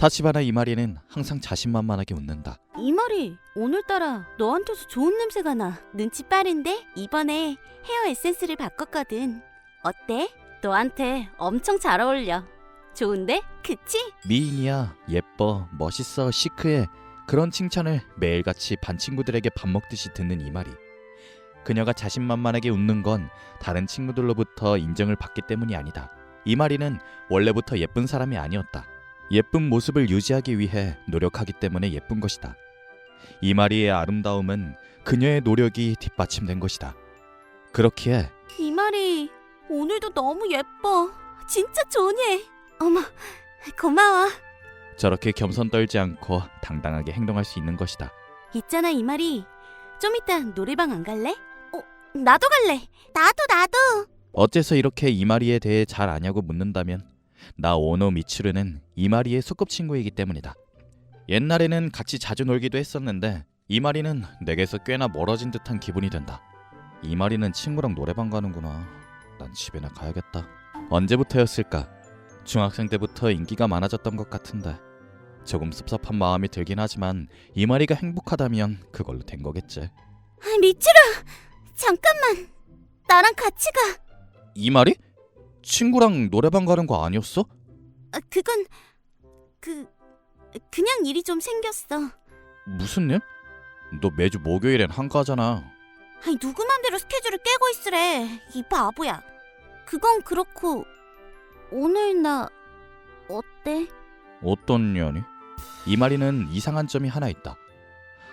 타치바나 이마리는 항상 자신만만하게 웃는다. 이말이 오늘따라 너한테서 좋은 냄새가 나. 눈치 빠른데 이번에 헤어 에센스를 바꿨거든. 어때? 너한테 엄청 잘 어울려. 좋은데? 그치? 미인이야, 예뻐, 멋있어, 시크해. 그런 칭찬을 매일같이 반 친구들에게 밥 먹듯이 듣는 이마리. 그녀가 자신만만하게 웃는 건 다른 친구들로부터 인정을 받기 때문이 아니다. 이마리는 원래부터 예쁜 사람이 아니었다. 예쁜 모습을 유지하기 위해 노력하기 때문에 예쁜 것이다. 이 마리의 아름다움은 그녀의 노력이 뒷받침된 것이다. 그렇기에 이 말이 오늘도 너무 예뻐. 진짜 좋네. 어머, 고마워. 저렇게 겸손 떨지 않고 당당하게 행동할 수 있는 것이다. 있잖아 이 말이. 좀 이따 노래방 안 갈래? 어, 나도 갈래. 나도 나도. 어째서 이렇게 이 마리에 대해 잘 아냐고 묻는다면 나 오노 미츠루는 이마리의 소꿉친구이기 때문이다. 옛날에는 같이 자주 놀기도 했었는데 이마리는 내게서 꽤나 멀어진 듯한 기분이 든다. 이마리는 친구랑 노래방 가는구나. 난 집에나 가야겠다. 언제부터였을까? 중학생 때부터 인기가 많아졌던 것 같은데 조금 섭섭한 마음이 들긴 하지만 이마리가 행복하다면 그걸로 된 거겠지. 아, 미츠루, 잠깐만. 나랑 같이 가. 이마리? 친구랑 노래방 가는 거 아니었어? 아, 그건 그 그냥 일이 좀 생겼어. 무슨 일? 너 매주 목요일엔 한가하잖아. 아니 누구 맘대로 스케줄을 깨고 있으래. 이 바보야. 그건 그렇고 오늘 나 어때? 어떤 년이? 이마리는 이상한 점이 하나 있다.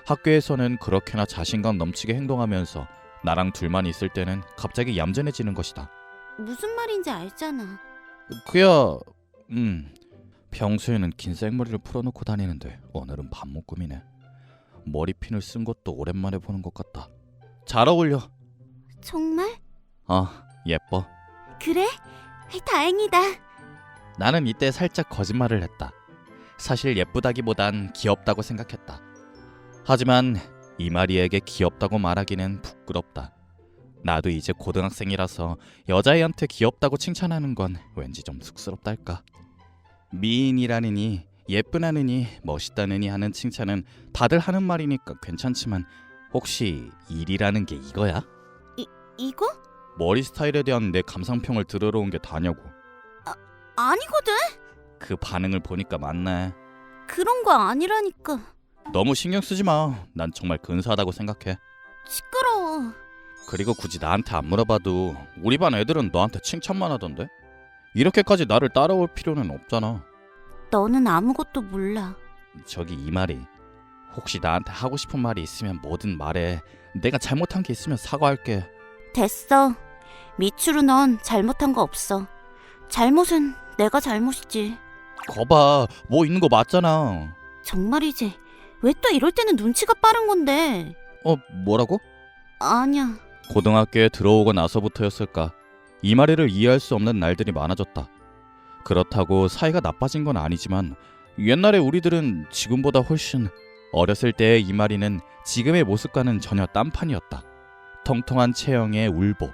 학교에서는 그렇게나 자신감 넘치게 행동하면서 나랑 둘만 있을 때는 갑자기 얌전해지는 것이다. 무슨 말인지 알잖아. 그야, 음, 평소에는 긴 생머리를 풀어놓고 다니는데 오늘은 반묶음이네. 머리핀을 쓴 것도 오랜만에 보는 것 같다. 잘 어울려. 정말? 아, 예뻐. 그래? 다행이다. 나는 이때 살짝 거짓말을 했다. 사실 예쁘다기보단 귀엽다고 생각했다. 하지만 이마리에게 귀엽다고 말하기는 부끄럽다. 나도 이제 고등학생이라서 여자애한테 귀엽다고 칭찬하는 건 왠지 좀 쑥스럽달까. 미인이라느니 예쁘다느니 멋있다느니 하는 칭찬은 다들 하는 말이니까 괜찮지만 혹시 일이라는 게 이거야? 이거? 머리 스타일에 대한 내 감상평을 들으러 온 게 다냐고. 아니거든. 그 반응을 보니까 맞네. 그런 거 아니라니까. 너무 신경 쓰지 마. 난 정말 근사하다고 생각해. 시끄러워. 그리고 굳이 나한테 안 물어봐도 우리 반 애들은 너한테 칭찬만 하던데. 이렇게까지 나를 따라올 필요는 없잖아. 너는 아무것도 몰라. 저기 이 말이 혹시 나한테 하고 싶은 말이 있으면 뭐든 말해. 내가 잘못한 게 있으면 사과할게. 됐어. 미추루 넌 잘못한 거 없어. 잘못은 내가 잘못이지. 거봐, 뭐 있는 거 맞잖아. 정말이지. 왜 또 이럴 때는 눈치가 빠른 건데? 어, 뭐라고? 아니야. 고등학교에 들어오고 나서부터였을까 이마리를 이해할 수 없는 날들이 많아졌다. 그렇다고 사이가 나빠진 건 아니지만 옛날에 우리들은 지금보다 훨씬 어렸을 때의 이마리는 지금의 모습과는 전혀 딴판이었다. 통통한 체형의 울보,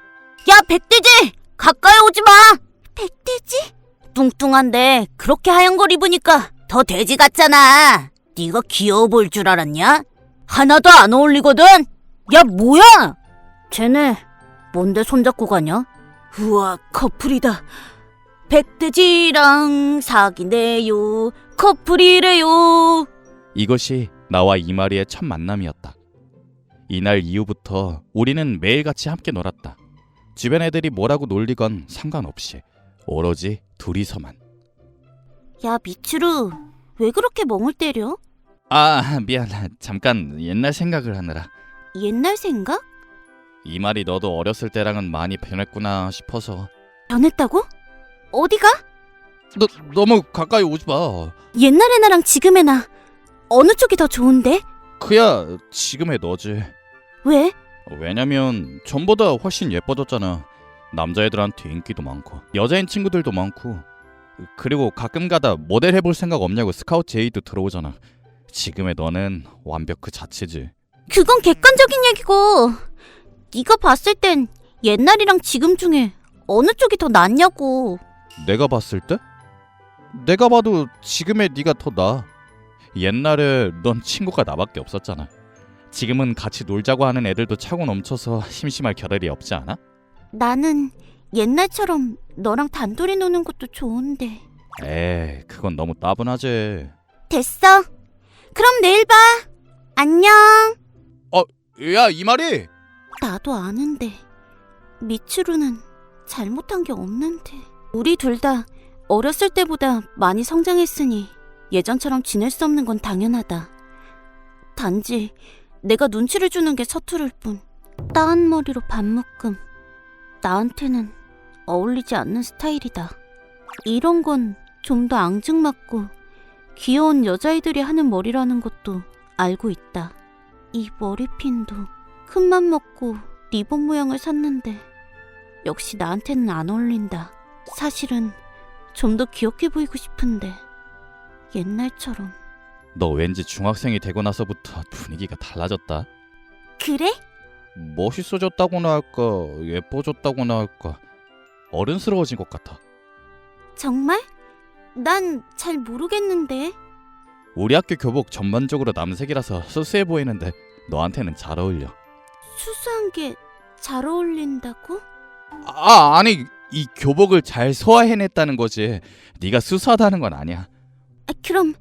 야, 백돼지! 가까이 오지 마! 백돼지? 뚱뚱한데 그렇게 하얀 걸 입으니까 더 돼지 같잖아. 네가 귀여워 보일 줄 알았냐? 하나도 안 어울리거든. 야, 뭐야? 쟤네 뭔데 손잡고 가냐? 우와, 커플이다. 백돼지랑 사귀네요. 커플이래요. 이것이 나와 이마리의 첫 만남이었다. 이날 이후부터 우리는 매일같이 함께 놀았다. 주변 애들이 뭐라고 놀리건 상관없이 오로지 둘이서만. 야, 미츠루. 왜 그렇게 멍을 때려? 아 미안 잠깐 옛날 생각을 하느라 옛날 생각? 이 말이 너도 어렸을 때랑은 많이 변했구나 싶어서 변했다고? 어디가? 너 너무 가까이 오지 마 옛날의 나랑 지금의 나 어느 쪽이 더 좋은데? 그야 지금의 너지 왜? 왜냐면 전보다 훨씬 예뻐졌잖아 남자애들한테 인기도 많고 여자인 친구들도 많고 그리고 가끔가다 모델 해볼 생각 없냐고 스카우트 제의도 들어오잖아 지금의 너는 완벽 그 자체지 그건 객관적인 얘기고 네가 봤을 땐 옛날이랑 지금 중에 어느 쪽이 더 낫냐고 내가 봤을 때? 내가 봐도 지금의 네가 더 나아. 옛날에 넌 친구가 나밖에 없었잖아. 지금은 같이 놀자고 하는 애들도 차고 넘쳐서 심심할 겨를이 없지 않아? 나는 옛날처럼 너랑 단둘이 노는 것도 좋은데. 에이, 그건 너무 따분하지. 됐어. 그럼 내일 봐. 안녕. 야, 이 말이. 나도 아는데 미츠루는 잘못한 게 없는데 우리 둘 다 어렸을 때보다 많이 성장했으니 예전처럼 지낼 수 없는 건 당연하다. 단지 내가 눈치를 주는 게 서투를 뿐. 따은 머리로 반묶음. 나한테는 어울리지 않는 스타일이다. 이런 건 좀 더 앙증맞고 귀여운 여자애들이 하는 머리라는 것도 알고 있다. 이 머리핀도 큰맘 먹고 리본 모양을 샀는데 역시 나한테는 안 어울린다. 사실은 좀 더 귀엽게 보이고 싶은데 옛날처럼 너 왠지 중학생이 되고 나서부터 분위기가 달라졌다. 그래? 멋있어졌다고나 할까, 예뻐졌다고나 할까, 어른스러워진 것 같아. 정말? 난 잘 모르겠는데 우리 학교 교복 전반적으로 남색이라서 수수해 보이는데 너한테는 잘 어울려. 수수한 게 잘 어울린다고? 아, 아니 이 교복을 잘 소화해냈다는 거지. 네가 수수하다는 건 아니야. 아, 그럼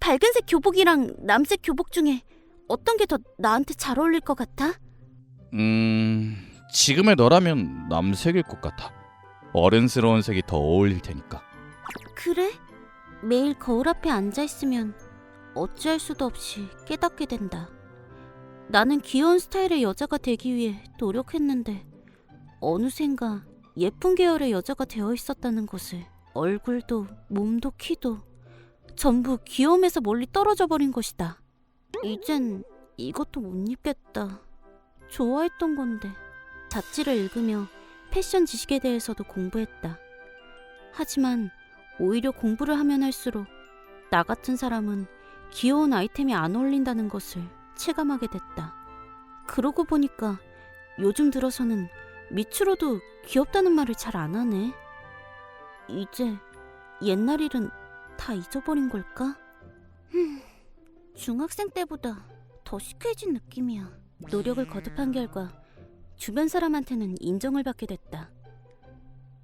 밝은색 교복이랑 남색 교복 중에 어떤 게 더 나한테 잘 어울릴 것 같아? 음, 지금의 너라면 남색일 것 같아. 어른스러운 색이 더 어울릴 테니까. 그래? 매일 거울 앞에 앉아 있으면 어찌할 수도 없이 깨닫게 된다. 나는 귀여운 스타일의 여자가 되기 위해 노력했는데 어느샌가 예쁜 계열의 여자가 되어 있었다는 것을 얼굴도 몸도 키도 전부 귀여움에서 멀리 떨어져 버린 것이다. 이젠 이것도 못 입겠다. 좋아했던 건데 잡지를 읽으며 패션 지식에 대해서도 공부했다. 하지만 오히려 공부를 하면 할수록 나 같은 사람은 귀여운 아이템이 안 어울린다는 것을 체감하게 됐다. 그러고 보니까 요즘 들어서는 미츠로도 귀엽다는 말을 잘 안 하네. 이제 옛날 일은 다 잊어버린 걸까? 흠, 중학생 때보다 더 시크해진 느낌이야. 노력을 거듭한 결과 주변 사람한테는 인정을 받게 됐다.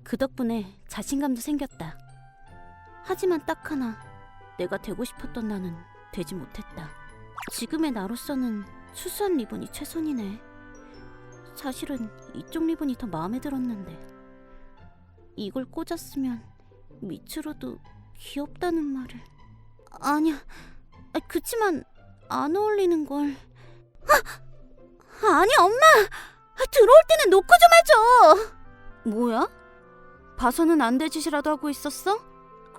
그 덕분에 자신감도 생겼다. 하지만 딱 하나 내가 되고 싶었던 나는 되지 못했다. 지금의 나로서는 수수한 리본이 최선이네. 사실은 이쪽 리본이 더 마음에 들었는데 이걸 꽂았으면 미츠로도 귀엽다는 말을 아니야. 아, 그치만 안 어울리는 걸. 아, 아니 엄마 아, 들어올 때는 놓고 좀 해줘. 뭐야? 봐서는 안 될 짓이라도 하고 있었어?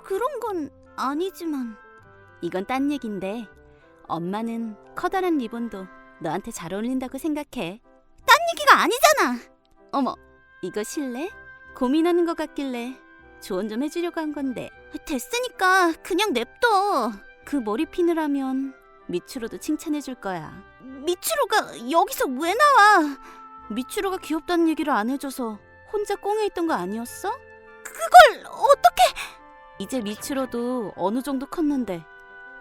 그런 건 아니지만 이건 딴 얘긴데 엄마는 커다란 리본도 너한테 잘 어울린다고 생각해. 딴 얘기가 아니잖아! 어머 이거 실례? 고민하는 것 같길래 조언 좀 해주려고 한 건데. 됐으니까 그냥 냅둬. 그 머리핀을 하면 미추로도 칭찬해줄 거야. 미추로가 여기서 왜 나와? 미추로가 귀엽다는 얘기를 안 해줘서 혼자 꽁에 있던 거 아니었어? 그걸 어떻게 이제 미츠로도 어느 정도 컸는데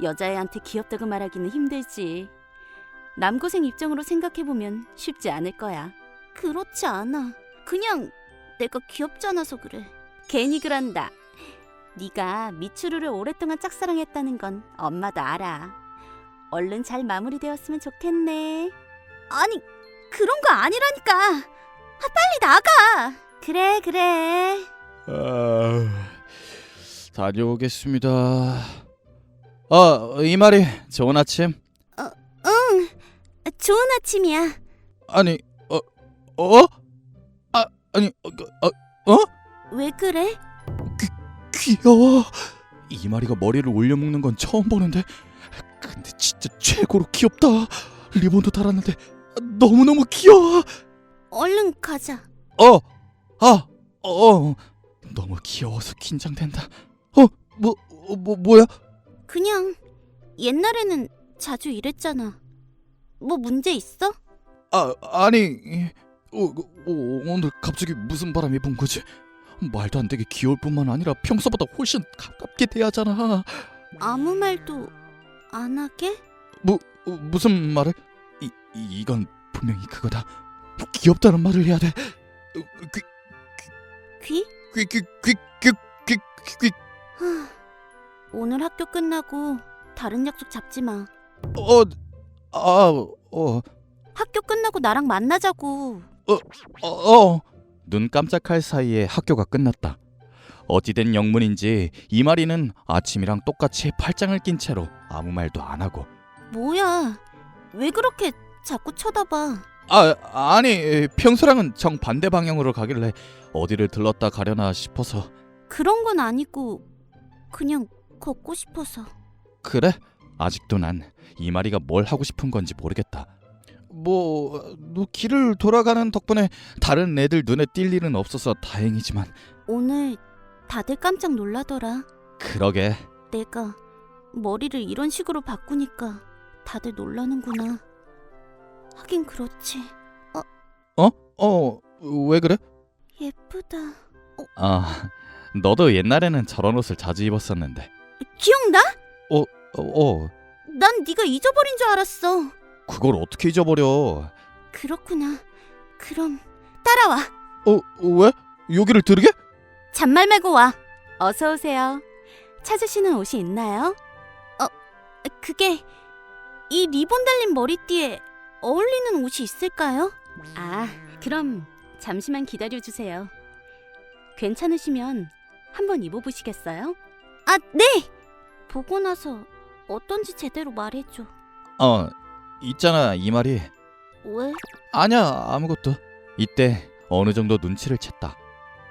여자애한테 귀엽다고 말하기는 힘들지. 남고생 입장으로 생각해보면 쉽지 않을 거야. 그렇지 않아. 그냥 내가 귀엽지 않아서 그래. 괜히 그런다. 네가 미츠루를 오랫동안 짝사랑했다는 건 엄마도 알아. 얼른 잘 마무리되었으면 좋겠네. 아니 그런 거 아니라니까. 아, 빨리 나가. 그래 그래. 아, 다녀오겠습니다. 아, 이 말이 좋은 아침. 응. 좋은 아침이야. 아니, 어, 어? 아, 아니, 어, 어, 어? 왜 그래? 귀여워. 이마리가 머리를 올려 묶는 건 처음 보는데, 근데 진짜 최고로 귀엽다. 리본도 달았는데 너무 너무 귀여워. 얼른 가자. 어, 아, 어, 너무 귀여워서 긴장된다. 어, 뭐, 어, 뭐, 뭐야? 그냥 옛날에는 자주 이랬잖아. 뭐 문제 있어? 아, 아니, 어, 어, 오늘 갑자기 무슨 바람이 분 거지? 말도 안 되게 귀여울 뿐만 아니라 평소보다 훨씬 가깝게 대하잖아. 아무 말도 안 하게? 뭐 어, 무슨 말을? 이 이- 이건 분명히 그거다. 귀엽다는 말을 해야 돼. 어, 귀 귀? 귀 귀 귀 귀 귀귀 하, 오늘 학교 끝나고 다른 약속 잡지 마. 어, 아, 어, 학교 끝나고 나랑 만나자고. 어, 어. 눈 깜짝할 사이에 학교가 끝났다. 어찌된 영문인지 이마리는 아침이랑 똑같이 팔짱을 낀 채로 아무 말도 안 하고. 뭐야? 왜 그렇게 자꾸 쳐다봐? 아, 아니 평소랑은 정 반대 방향으로 가길래 어디를 들렀다 가려나 싶어서. 그런 건 아니고 그냥 걷고 싶어서. 그래? 아직도 난 이 마리가 뭘 하고 싶은 건지 모르겠다. 뭐, 너 길을 돌아가는 덕분에 다른 애들 눈에 띌 일은 없어서 다행이지만 오늘 다들 깜짝 놀라더라. 그러게 내가 머리를 이런 식으로 바꾸니까 다들 놀라는구나. 하긴 그렇지. 어, 왜 그래? 예쁘다. 아, 너도 옛날에는 저런 옷을 자주 입었었는데. 기억나? 어, 어, 난 네가 잊어버린 줄 알았어. 그걸 어떻게 잊어버려? 그렇구나. 그럼 따라와. 어, 왜? 여기를 들게? 잔말 말고 와. 어서 오세요. 찾으시는 옷이 있나요? 어, 그게 이 리본 달린 머리띠에 어울리는 옷이 있을까요? 아, 그럼 잠시만 기다려 주세요. 괜찮으시면 한번 입어 보시겠어요? 아, 네. 보고 나서 어떤지 제대로 말해 줘. 어, 있잖아 이 말이. 왜? 아니야 아무것도. 이때 어느 정도 눈치를 챘다.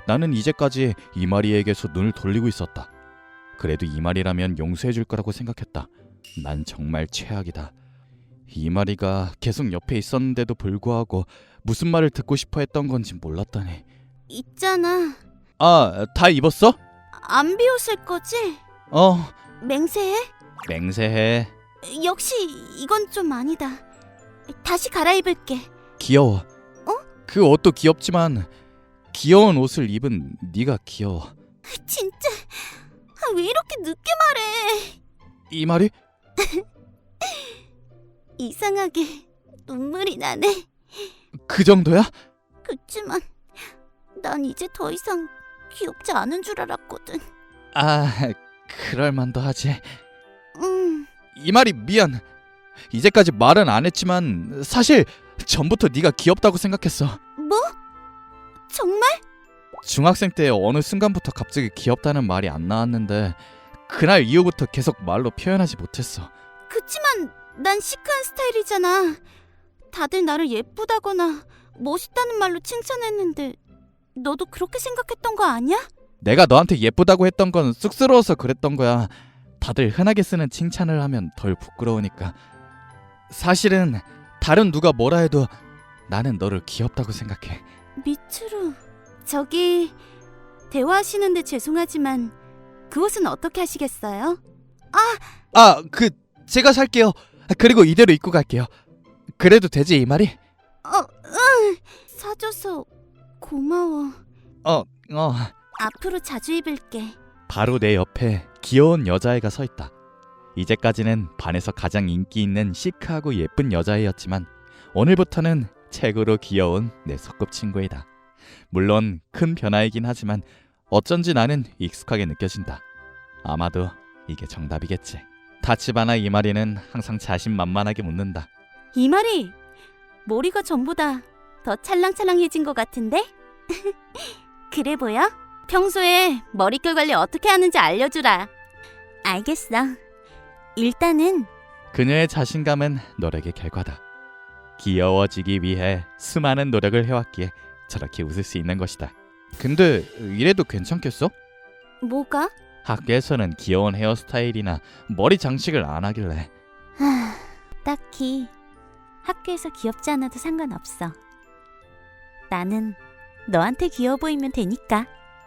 나는 이제까지 이마리에게서 눈을 돌리고 있었다. 그래도 이마리라면 용서해 줄 거라고 생각했다. 난 정말 최악이다. 이마리가 계속 옆에 있었는데도 불구하고 무슨 말을 듣고 싶어 했던 건지 몰랐다니. 있잖아. 아, 다 입었어? 안 비웃을 거지? 어, 맹세해? 맹세해. 역시 이건 좀 아니다. 다시 갈아입을게. 귀여워. 어? 그 옷도 귀엽지만 귀여운 옷을 입은 네가 귀여워. 진짜 아, 왜 이렇게 늦게 말해? 이 말이? 이상하게 눈물이 나네. 그 정도야? 그치만 난 이제 더 이상 귀엽지 않은 줄 알았거든. 아, 그럴 만도 하지. 음, 이 말이 미안. 이제까지 말은 안 했지만 사실 전부터 네가 귀엽다고 생각했어. 뭐? 정말? 중학생 때 어느 순간부터 갑자기 귀엽다는 말이 안 나왔는데 그날 이후부터 계속 말로 표현하지 못했어. 그치만 난 시크한 스타일이잖아. 다들 나를 예쁘다거나 멋있다는 말로 칭찬했는데 너도 그렇게 생각했던 거 아니야? 내가 너한테 예쁘다고 했던 건 쑥스러워서 그랬던 거야. 다들 흔하게 쓰는 칭찬을 하면 덜 부끄러우니까. 사실은 다른 누가 뭐라 해도 나는 너를 귀엽다고 생각해. 미츠루 저기 대화하시는데 죄송하지만 그 옷은 어떻게 하시겠어요? 아, 그 제가 살게요. 그리고 이대로 입고 갈게요. 그래도 되지 이 말이? 어, 응. 사줘서 고마워. 어, 어. 앞으로 자주 입을게. 바로 내 옆에 귀여운 여자애가 서 있다. 이제까지는 반에서 가장 인기 있는 시크하고 예쁜 여자애였지만 오늘부터는 최고로 귀여운 내 소꿉친구이다. 물론 큰 변화이긴 하지만 어쩐지 나는 익숙하게 느껴진다. 아마도 이게 정답이겠지. 타치바나 이마리는 항상 자신만만하게 묻는다. 이 말이 머리가 전보다 더 찰랑찰랑해진 것 같은데? 그래 보여? 평소에 머릿결 관리 어떻게 하는지 알려주라. 알겠어. 일단은 그녀의 자신감은 노력의 결과다. 귀여워지기 위해 수많은 노력을 해왔기에 저렇게 웃을 수 있는 것이다. 근데 이래도 괜찮겠어? 뭐가? 학교에서는 귀여운 헤어스타일이나 머리 장식을 안 하길래 하, 딱히 학교에서 귀엽지 않아도 상관없어. 나는 너한테 귀여워 보이면 되니까.